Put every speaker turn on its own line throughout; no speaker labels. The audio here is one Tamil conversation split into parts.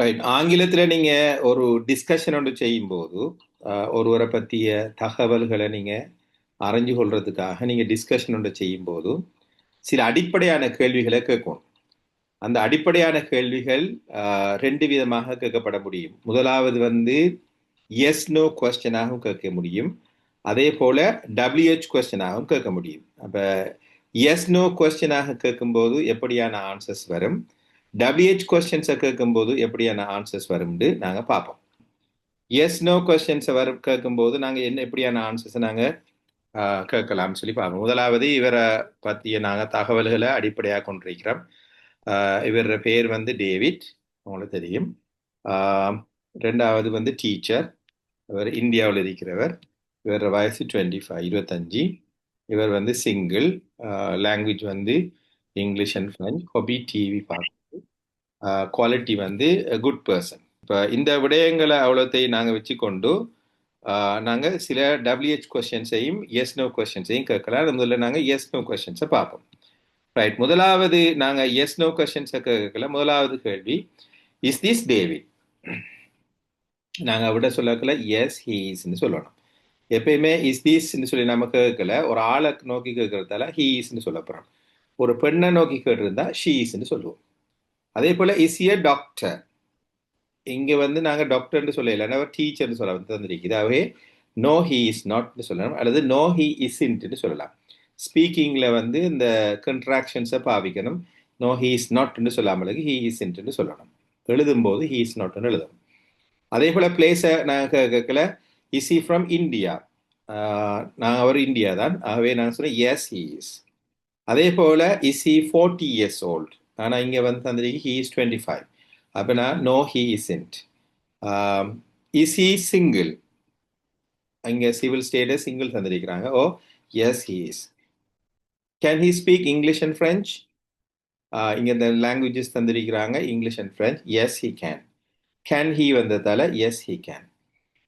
ரைட் ஆங்கிலத்தில் நீங்கள் ஒரு டிஸ்கஷன் ஒன்று செய்யும்போது ஒருவரை பற்றிய தகவல்களை நீங்கள் அறிஞ்சு கொள்றதுக்காக நீங்கள் டிஸ்கஷன் ஒன்று செய்யும்போது சில அடிப்படையான கேள்விகளை கேட்கும் அந்த அடிப்படையான கேள்விகள் ரெண்டு விதமாக கேட்கப்பட முடியும். முதலாவது வந்து எஸ் நோ கொஸ்டனாகவும் கேட்க முடியும். அதே போல டபிள்யூஹெச் கொஸ்டனாகவும் கேட்க முடியும். அப்போ எஸ் நோ கொஸ்டனாக கேட்கும்போது எப்படியான ஆன்சர்ஸ் வரும்? டபிள்யூஹெச் கொஸ்டின்ஸை கேட்கும்போது எப்படியான ஆன்சர்ஸ் வரும்னு நாங்கள் பார்ப்போம். எஸ் நோ கொஸ்டின்ஸை வர கேட்கும்போது நாங்கள் என்ன எப்படியான ஆன்சர்ஸை நாங்கள் கேட்கலாம்னு சொல்லி பார்ப்போம். முதலாவது இவரை பற்றிய நாங்கள் தகவல்களை அடிப்படையாக கொண்டிருக்கிறோம். இவர பேர் வந்து டேவிட் உங்களுக்கு தெரியும். ரெண்டாவது வந்து டீச்சர் இவர் இந்தியாவில் இருக்கிறவர். இவர் வயசு டுவெண்ட்டி ஃபைவ் இருபத்தஞ்சி. இவர் வந்து சிங்கிள் லாங்குவேஜ் வந்து English and French hobby TV பார்க்க குவாலிட்டி வந்து குட் பர்சன் இப்போ இந்த விடயங்களை அவ்வளோத்தையும் நாங்கள் வச்சுக்கொண்டு நாங்கள் சில டபிள்யூஹெச் கொஸ்டின்ஸையும் எஸ் நோ கொஸ்டின்ஸையும் கேட்கலாம். முதல்ல நாங்கள் எஸ் நோ கொஸ்டின்ஸை பார்ப்போம். ரைட் முதலாவது நாங்கள் எஸ் நோ கொஸ்டின்ஸை கேட்கல. முதலாவது கேள்வி இஸ் திஸ் டேவிட் நாங்கள் விட சொல்லக்கல எஸ் ஹீஸ்ன்னு சொல்லணும். எப்பயுமே இஸ் தீஸ்ன்னு சொல்லி நம்ம கேட்கல. ஒரு ஆளை நோக்கி கேட்கறதால ஹீஸ்ன்னு சொல்ல போகிறோம் ஒரு பெண்ணை நோக்கி கேட்டிருந்தா ஷீஸ்ன்னு சொல்லுவோம். அதே போல் இஸ் ஏ டாக்டர் இங்கே வந்து நாங்கள் டாக்டர்னு சொல்லல இல்லைன்னா டீச்சர்னு சொல்ல வந்து தந்திருக்குது நோ ஹீ இஸ் நாட்னு சொல்லலாம் அல்லது நோ ஹீ இஸ்ன்ட்டு சொல்லலாம். ஸ்பீக்கிங்கில் வந்து இந்த கன்ட்ராக்ஷன்ஸை பாவிக்கணும். நோ ஹீ இஸ் நாட்னு சொல்லாமலுக்கு ஹீ இஸ்ன்ட்டு சொல்லணும். எழுதும்போது ஹீ இஸ் நாட்னு எழுதணும். அதே போல் பிளேஸை நாங்கள் கேட்கல இஸ் ஹி ஃப்ரம் இந்தியா நான் அவர் இந்தியா தான். ஆகவே நான் சொன்னேன் எஸ் ஹீ இஸ் அதே போல் is he forty years old ஆனால் இங்கே வந்து தந்திருக்கு ஹீ இஸ் டுவெண்ட்டி ஃபைவ் அப்படின்னா no he isn't is he single இங்கே சிவில் ஸ்டேட்டஸ் சிங்கிள் தந்திருக்கிறாங்க. ஓ yes he is can he speak English and French இங்கே இந்த languages தந்திருக்கிறாங்க English and French yes he can can he வந்ததால? Yes he can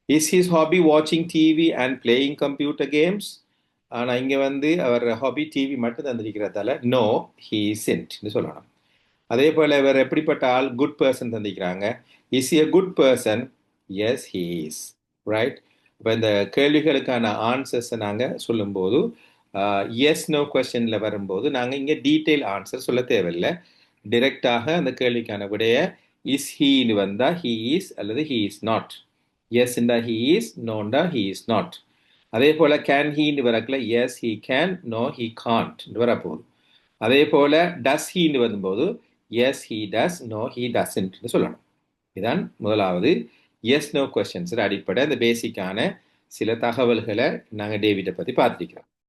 is his hobby வாட்சிங் TV and playing computer games ஆனால் இங்கே வந்து அவர் ஹாபி டிவி மட்டும் தந்திருக்கிறதால நோ ஹீ இஸ் இன்ட்னு சொல்லணும். அதே போல் இவர் எப்படிப்பட்ட ஆள் good person தந்திக்கிறாங்க is a good person yes he's right இப்போ இந்த கேள்விகளுக்கான ஆன்சர்ஸை நாங்கள் சொல்லும்போது எஸ் நோ கொஸ்டினில் வரும்போது நாங்கள் இங்கே டீட்டெயில் ஆன்சர் சொல்ல தேவையில்லை. டிரெக்டாக அந்த கேள்விக்கான விடைய இஸ் ஹீன்னு வந்தால் ஹீ இஸ் அல்லது ஹீ இஸ் நாட் எஸ்ண்டா ஹீ இஸ் நோண்டா ஹீ இஸ் நாட் அதே போல் கேன் ஹீன்னு வரக்குல yes he can no he can't வரப்போகுது. அதே போல் டஸ் ஹீன்னு வரும்போது yes he does no he doesn't சொல்லணும். இதான் முதலாவது எஸ் நோ கொஸ்டின்ஸ் அடிப்படை அந்த பேசிக்கான சில தகவல்களை நாங்கள் டேவிட்டை பற்றி பார்த்துருக்கிறோம்.